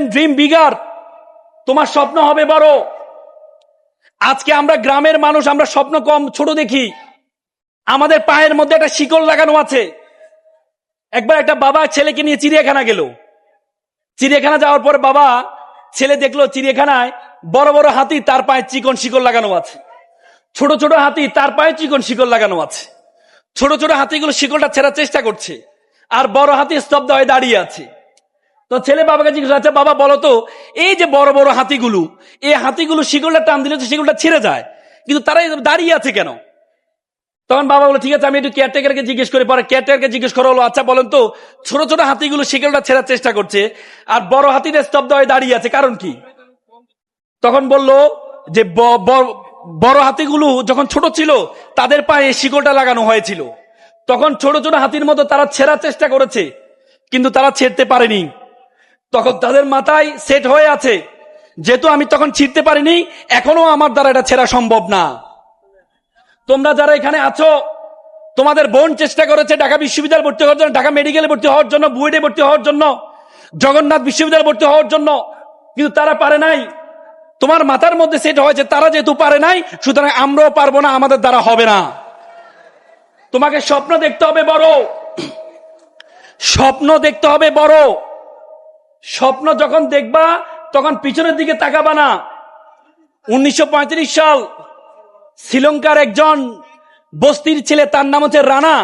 Dream bigger তোমার স্বপ্ন হবে বড়। আজকে আমরা গ্রামের মানুষ, আমরা স্বপ্ন কম, ছোট দেখি। আমাদের পায়ের মধ্যে একটা শিকল লাগানো আছে। একবার একটা বাবা ছেলেকে নিয়ে চিড়িয়াখানা গেল। চিড়িয়াখানা যাওয়ার পর বাবা ছেলে দেখল চিড়িয়াখানায় বড় বড় হাতি, তার পায়ে চিকন শিকল লাগানো আছে। ছোট ছোট হাতি, তার পায়ে চিকন শিকল লাগানো আছে। ছোট ছোট হাতিগুলো শিকলটা ছেড়ার চেষ্টা করছে। আর বড় হাতি স্তব্ধ হয়ে দাঁড়িয়ে আছে। তো ছেলে বাবাকে জিজ্ঞেস আচ্ছা বাবা, বলো তো, এই যে বড় বড় হাতিগুলো, এই হাতিগুলো শিকলটা টান দিলে তো শিকলটা ছিঁড়ে যায়। কিন্তু তারা দাঁড়িয়ে আছে কেন? তখন বাবা বলো ঠিক আছে, আমি একটু কেয়ারটেকারকে জিজ্ঞেস করি। পরে কেয়ারটেকারকে জিজ্ঞেস করা হলো আচ্ছা বলেন তো, ছোট ছোট হাতিগুলো শিকলটা ছেড়ার চেষ্টা করছে, আর বড় হাতিটা স্তব্ধ হয়ে দাঁড়িয়ে আছে, কারণ কি? তখন বলল যে বড় হাতিগুলো যখন ছোট ছিল, তাদের পায়ে শিকলটা লাগানো হয়েছিল। তখন ছোট ছোট হাতির মতো তারা ছেড়ার চেষ্টা করেছে, কিন্তু তারা ছেড়তে পারেনি। তখন তাদের মাথায় সেট হয়ে আছে। যেহেতু আমি তখন ছিঁড়তে পারিনি, এখনও আমার দ্বারা এটা ছেঁড়া সম্ভব না। তোমরা যারা এখানে আছো, তোমাদের বোন চেষ্টা করেছে ঢাকা বিশ্ববিদ্যালয়ে ভর্তি হওয়ার জন্য, ঢাকা মেডিকেলে ভর্তি হওয়ার জন্য, বুয়েটে ভর্তি হওয়ার জন্য, জগন্নাথ বিশ্ববিদ্যালয়ে ভর্তি হওয়ার জন্য, কিন্তু তারা পারে নাই। তোমার মাথার মধ্যে সেট হয়েছে, তারা যেহেতু পারে নাই, সুতরাং আমরাও পারব না, আমাদের দ্বারা হবে না। তোমাকে স্বপ্ন দেখতে হবে বড়। স্বপ্ন দেখতে হবে বড়। স্বপ্ন যখন দেখবা, তখন পিছনের দিকে তাকাবা না। উনিশশো পঁয়ত্রিশ সাল শ্রীলঙ্কার একজন বস্তির ছেলে, তার নাম হচ্ছে রানা।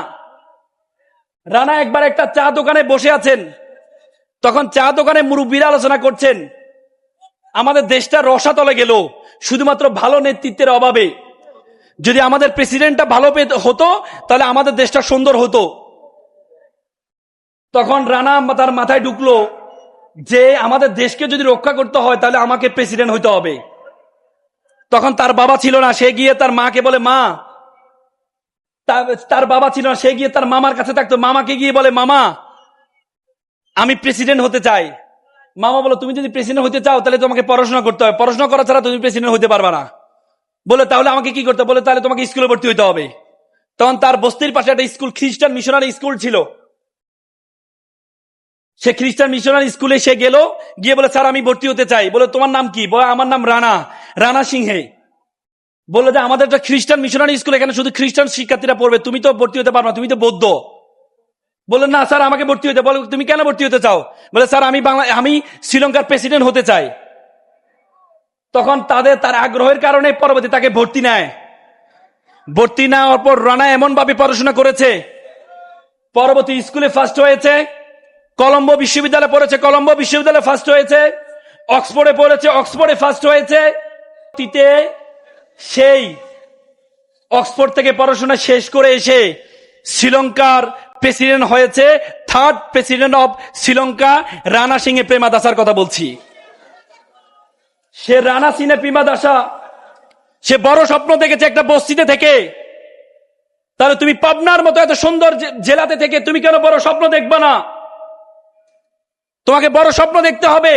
রানা একবার একটা চা দোকানে বসে আছেন। তখন চা দোকানে মুরব্বীরা আলোচনা করছেন, আমাদের দেশটা রসাতলে গেল, শুধুমাত্র ভালো নেতৃত্বের অভাবে। যদি আমাদের প্রেসিডেন্টটা ভালো হতো, তাহলে আমাদের দেশটা সুন্দর হতো। তখন রানা তার মাথায় ঢুকলো। যে আমাদের দেশকে যদি রক্ষা করতে হয়, তাহলে আমাকে প্রেসিডেন্ট হইতে হবে। তখন তার বাবা ছিল না, সে গিয়ে তার মাকে বলে, মা। তার বাবা ছিল না, সে গিয়ে তার মামার কাছে থাকতো। মামাকে গিয়ে বলে, মামা, আমি প্রেসিডেন্ট হতে চাই। মামা বলো, তুমি যদি প্রেসিডেন্ট হতে চাও, তাহলে তোমাকে পড়াশোনা করতে হবে। পড়াশোনা করা ছাড়া তুমি প্রেসিডেন্ট হতে পারবে না। বলে, তাহলে আমাকে কি করতে বলে, তাহলে তোমাকে স্কুলে ভর্তি হতে হবে। তখন তার বস্তির পাশে একটা স্কুল, খ্রিস্টান মিশনারি স্কুল ছিল। সে খ্রিস্টান মিশনারি স্কুলে সে গেল, গিয়ে বলে, স্যার, আমি ভর্তি হতে চাই। বলে, তোমার নাম কি? আমার নাম রানা রানা সিংহে। বলল যে, আমাদের একটা খ্রিস্টান মিশনারি স্কুল, এখানে শুধু খ্রিস্টান শিক্ষার্থীরা পড়বে, তুমি তো ভর্তি হতে পারবে তুমি তো বৌদ্ধ। বললেন না, স্যার, আমাকে ভর্তি হতে, বলে, তুমি কেন ভর্তি হতে চাও? বলে, স্যার, আমি বাংলা, আমি শ্রীলঙ্কার প্রেসিডেন্ট হতে চাই। তখন তাদের, তার আগ্রহের কারণে পরবর্তী তাকে ভর্তি নেয়। ভর্তি নেওয়ার পর রানা এমন ভাবে পড়াশোনা করেছে, পরবর্তী স্কুলে ফার্স্ট হয়েছে কলম্বো বিশ্ববিদ্যালয়ে পড়েছে, কলম্বো বিশ্ববিদ্যালয়ে ফার্স্ট হয়েছে, অক্সফোর্ডে পড়েছে, অক্সফোর্ডে ফার্স্ট হয়েছে। তিতে সেই অক্সফোর্ড থেকে পড়াশোনা শেষ করে এসে শ্রীলঙ্কার প্রেসিডেন্ট হয়েছে third president of Sri Lanka, Ranasinghe প্রেমাদাসার কথা বলছি। সে রানা সিনে প্রেমাদাসা সে বড় স্বপ্ন দেখেছে একটা বস্তিতে থেকে। তাহলে তুমি পাবনার মতো এত সুন্দর জেলাতে থেকে তুমি কেন বড় স্বপ্ন দেখবা না? তোমাকে বড় স্বপ্ন দেখতে হবে।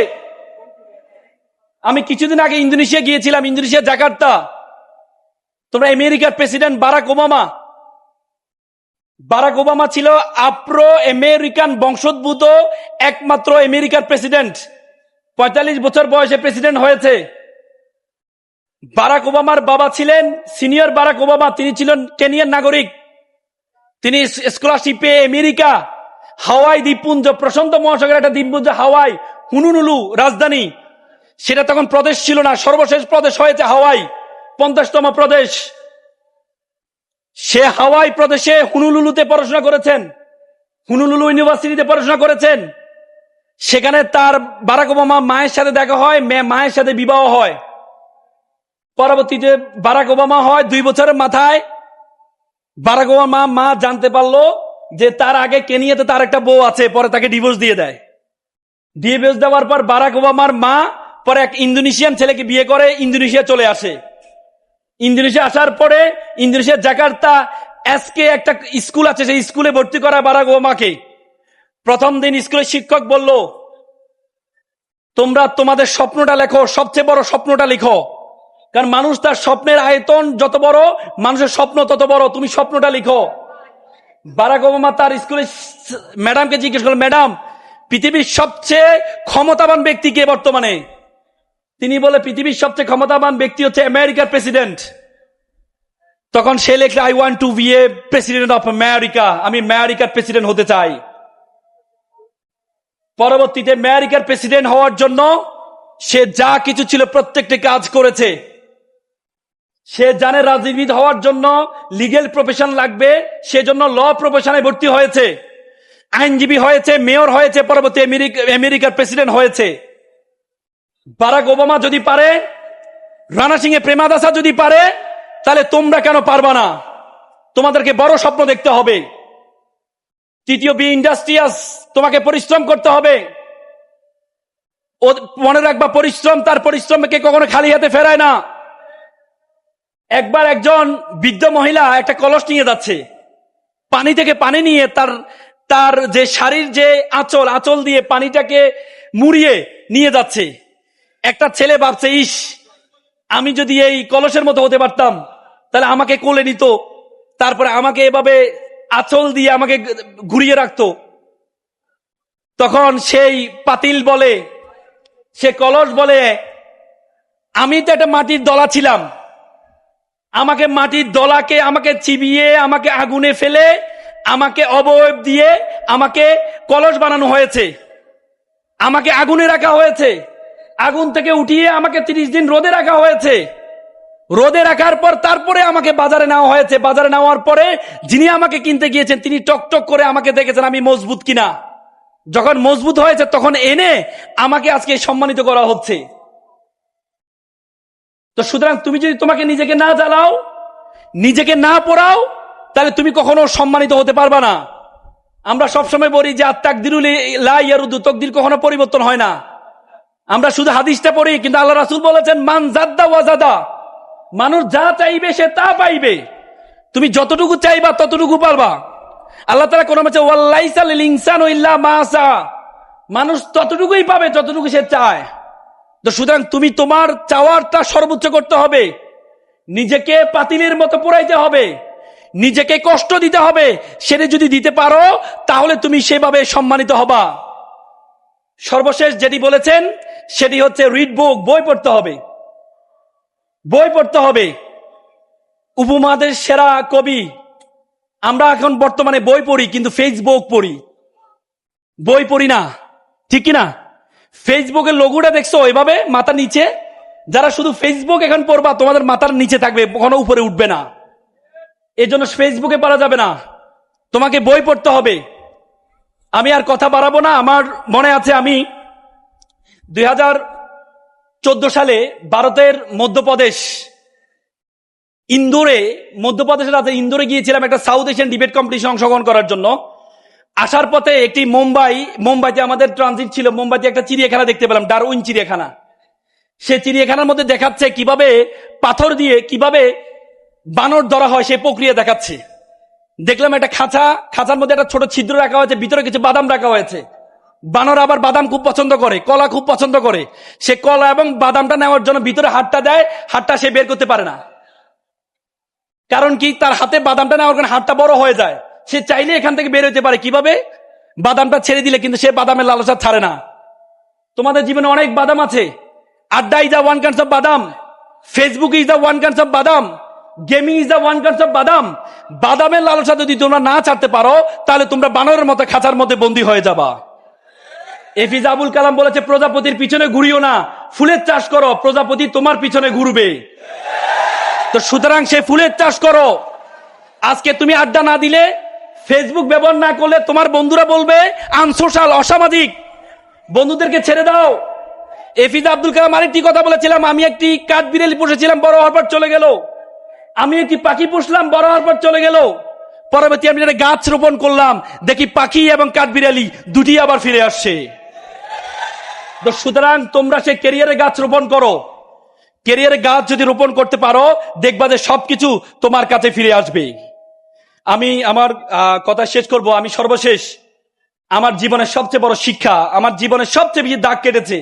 আমি কিছুদিন আগে ইন্দোনেশিয়া গিয়েছিলাম, ইন্দোনেশিয়া, জাকার্তা। তোমরা আমেরিকার president Barack Obama. Barack Obama ছিল আপ্রো আমেরিকান বংশোদ্ভূত, একমাত্র আমেরিকার প্রেসিডেন্ট। পঁয়তাল্লিশ বছর বয়সে প্রেসিডেন্ট হয়েছে। বারাক ওবামার বাবা ছিলেন সিনিয়র বারাক ওবামা, তিনি ছিলেন কেনিয়ার নাগরিক। তিনি স্কলারশিপে আমেরিকা হাওয়াই দ্বীপপুঞ্জ, প্রশান্ত মহাসাগরের একটা দ্বীপপুঞ্জ, হাওয়াই হুনুনুলু রাজধানী। সেটা তখন প্রদেশ ছিল না, সর্বশেষ প্রদেশ হয়েছে হাওয়াই, পঞ্চাশতম প্রদেশ। সে হাওয়াই প্রদেশে হুনুলুলুতে পড়াশোনা করেছেন, হুনুলুলু ইউনিভার্সিটিতে পড়াশোনা করেছেন। সেখানে তার বারাক ওবামা মায়ের সাথে দেখা হয় মেয়ে- মায়ের সাথে বিবাহ হয়। পরবর্তীতে বারাক ওবামা হয়, দুই বছরের মাথায় বারাক ওবামা মা জানতে পারল যে তার আগে কেনিয়াতে তার একটা বউ আছে, পরে তাকে ডিভোর্স দিয়ে দেয়। ডিভোর্স দেওয়ার পর বারাক ওবামার মা, পরে এক ইন্দোনেশিয়ান ছেলেকে বিয়ে করে ইন্দোনেশিয়া চলে আসে। ইন্দোনেশিয়া আসার পরে ইন্দোনেশিয়ার জাকার্তা এসকে একটা স্কুল আছে, সেই স্কুলে ভর্তি করা বারাক ওবামাকে। প্রথম দিন স্কুলের শিক্ষক বলল, তোমরা তোমাদের স্বপ্নটা লেখো, সবচেয়ে বড় স্বপ্নটা লিখো। কারণ মানুষ তার স্বপ্নের আয়তন যত বড়, মানুষের স্বপ্ন তত বড়, তুমি স্বপ্নটা লিখো। বারাক ওবামা তার স্কুলে ম্যাডামকে জিজ্ঞেস করল, ম্যাডাম, পৃথিবীর সবচেয়ে ক্ষমতাবান ব্যক্তি কে বর্তমানে? তিনি বলে, পৃথিবীর সবচেয়ে ক্ষমতাবান ব্যক্তি হচ্ছে আমেরিকার প্রেসিডেন্ট। তখন সে লেখলে I want to be a president of America, আমি আমেরিকার প্রেসিডেন্ট হতে চাই। পরবর্তীতে আমেরিকার প্রেসিডেন্ট হওয়ার জন্য সে যা কিছু ছিল প্রত্যেকটি কাজ করেছে। সে জানে রাজনীতিবিদ হওয়ার জন্য লিগেল প্রফেশন লাগবে, সেজন্য ল প্রফেশনে ভর্তি হয়েছে। আইনজীবী হয়েছে, মেয়র হয়েছে, পরবর্তী আমেরিকার প্রেসিডেন্ট হয়েছে। বারাক ওবামা যদি পারে, রানা সিং এ প্রেমাদাসা যদি পারে, তাহলে তোমরা কেন পারবা না? তোমাদেরকে বড় স্বপ্ন দেখতে হবে। তৃতীয় বি ইন্ডাস্ট্রিয়াস তোমাকে পরিশ্রম করতে হবে। মনে রাখবা, পরিশ্রম, তার পরিশ্রমকে কখনো খালি হাতে ফেরায় না। একবার একজন বৃদ্ধ মহিলা একটা কলস নিয়ে যাচ্ছে। পানি থেকে পানি নিয়ে তার তার যে শাড়ির যে আঁচল আঁচল দিয়ে পানিটাকে মুড়িয়ে নিয়ে যাচ্ছে। একটা ছেলে ভাবছে, ইস, আমি যদি এই কলসের মতো হতে পারতাম, তাহলে আমাকে কোলে নিত, তারপরে আমাকে এভাবে আঁচল দিয়ে আমাকে ঘুরিয়ে রাখতো। তখন সেই পাতিল বলে, সে কলস বলে, আমি তো একটা মাটির দলা ছিলাম আমাকে মাটির দলাকে, আমাকে চিবিয়ে, আমাকে আগুনে ফেলে, আমাকে অবয়ব দিয়ে আমাকে কলস বানানো হয়েছে। আমাকে আগুনে রাখা হয়েছে। আগুন থেকে উঠিয়ে আমাকে তিরিশ দিন রোদে রাখা হয়েছে। রোদে রাখার পর তারপরে আমাকে বাজারে নেওয়া হয়েছে। বাজারে নেওয়ার পরে যিনি আমাকে কিনতে গিয়েছেন, তিনি টকটক করে আমাকে দেখেছেন, আমি মজবুত কিনা। যখন মজবুত হয়েছে, তখন এনে আমাকে আজকে সম্মানিত করা হচ্ছে। তো সুতরাং তুমি যদি তোমাকে নিজেকে না জ্বালাও, নিজেকে না পড়াও, তাহলে তুমি কখনো সম্মানিত হতে পারবা না। আমরা সবসময় বলি যে আত্মাক দিরুল লাইয়ারুদ্দু তকদির কখনো পরিবর্তন হয় না। আমরা শুধু হাদিসটা পড়ি, কিন্তু আল্লাহ রাসুল বলেছেন, মান জাদ্দা ওয়াজাদা মানুষ যা চাইবে, সে তা পাইবে। তুমি যতটুকু চাইবা, ততটুকু পারবা। আল্লাহ তালা কোন মাঝে ওয়াল্লাইসাল ইনসান ইল্লা মাসা মানুষ ততটুকুই পাবে, যতটুকু সে চায়। তো সুতরাং তুমি তোমার চাওয়ারটা সর্বোচ্চ করতে হবে। নিজেকে পাতিলের মতো পোড়াইতে হবে। নিজেকে কষ্ট দিতে হবে। সেটা যদি দিতে পারো, তাহলে তুমি সেভাবে সম্মানিত হবা। সর্বশেষ যেটি বলেছেন, সেটি হচ্ছে রিড বুক বই পড়তে হবে। বই পড়তে হবে। উপমহাদেশ সেরা কবি। আমরা এখন বর্তমানে বই পড়ি, কিন্তু ফেসবুক পড়ি। বই পড়ি না। ঠিক কিনা? ফেসবুকের লোগোটা দেখছ এভাবে মাথা নিচে? যারা শুধু ফেসবুক এখন পড়বা, তোমাদের মাথার নিচে থাকবে, কখনো উপরে উঠবে না। এই জন্য ফেসবুকে পারা যাবে না। তোমাকে বই পড়তে হবে। আমি আর কথা বাড়াবো না। আমার মনে আছে আমি দুই হাজার চোদ্দ সালে ভারতের মধ্যপ্রদেশ, ইন্দোরে, মধ্যপ্রদেশের রাতে ইন্দোরে গিয়েছিলাম একটা সাউথ এশিয়ান ডিবেট কম্পিটিশন অংশগ্রহণ করার জন্য। আসার পথে একটি মুম্বাই, মুম্বাইতে আমাদের ট্রানজিট ছিল, মুম্বাইতে একটা চিড়িয়াখানা দেখতে পেলাম, ডারউইন চিড়িয়াখানা। সে চিড়িয়াখানার মধ্যে দেখাচ্ছে কীভাবে পাথর দিয়ে, কীভাবে বানর ধরা হয় সে প্রক্রিয়া দেখাচ্ছে। দেখলাম একটা খাঁচা, খাঁচার মধ্যে একটা ছোট ছিদ্র রাখা হয়েছে, ভিতরে কিছু বাদাম রাখা হয়েছে। বানর আবার বাদাম খুব পছন্দ করে, কলা খুব পছন্দ করে। সে কলা এবং বাদামটা নেওয়ার জন্য ভিতরে হাতটা দেয় হাতটা সে বের করতে পারে না। কারণ কি? তার হাতে বাদামটা নেওয়ার কারণে হাতটা বড় হয়ে যায়। সে চাইলে এখান থেকে বের হতে পারে। কীভাবে? বাদামটা ছেড়ে দিলে কিন্তু সে বাদামের লালসা ছাড়ে না। তোমাদের জীবনে অনেক বাদাম আছে। Adda is the one cause of badam. Facebook is the one cause of badam. Gaming is the one cause of badam. বাদামের লালসা যদি তোমরা না ছাড়তে পারো, তাহলে তোমরা বানরের মতো খাঁচার মধ্যে বন্দী হয়ে যাবা। এফিজ আবুল কালাম বলেছে, প্রজাপতির পিছনে ঘুরিও না। ফুলের চাষ করো। প্রজাপতি তোমার পিছনে ঘুরবে। তো সুতরাং সে ফুলের চাষ করো। আজকে তুমি আড্ডা না দিলে ফেসবুক ব্যবহার না করলে তোমার বন্ধুরা বলবে, আনসোশাল, অসামাজিক। বন্ধুদেরকে ছেড়ে দাও। এফিজ আব্দুল কালাম আরেকটি কথা বলেছিলাম, আমি একটি কাঠ বিড়ালি পুষেছিলাম, বড় হওয়ার পর চলে গেল। আমি একটি পাখি পুষলাম, বড় হওয়ার পর চলে গেল। পরবর্তী আমি একটা গাছ রোপণ করলাম, দেখি পাখি এবং কাঠ বিড়ালি দুটি আবার ফিরে আসছে। তো সুতরাং তোমরা সে কেরিয়ারে গাছ রোপণ করো। ক্যারিয়ারে গাছ যদি রোপণ করতে পারো, দেখবা যে সবকিছু তোমার কাছে ফিরে আসবে। আমি আমার কথা শেষ করব। আমি সর্বশেষ। আমার জীবনের সবচেয়ে বড় শিক্ষা, আমার জীবনের সবচেয়ে বেশি দাগ কেটেছে।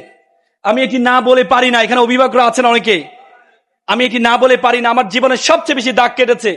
আমি এটি না বলে পারি না, এখানে অভিভাবকরা আছেন অনেকে। আমি এটি না বলে পারি না, আমার জীবনের সবচেয়ে বেশি দাগ কেটেছে।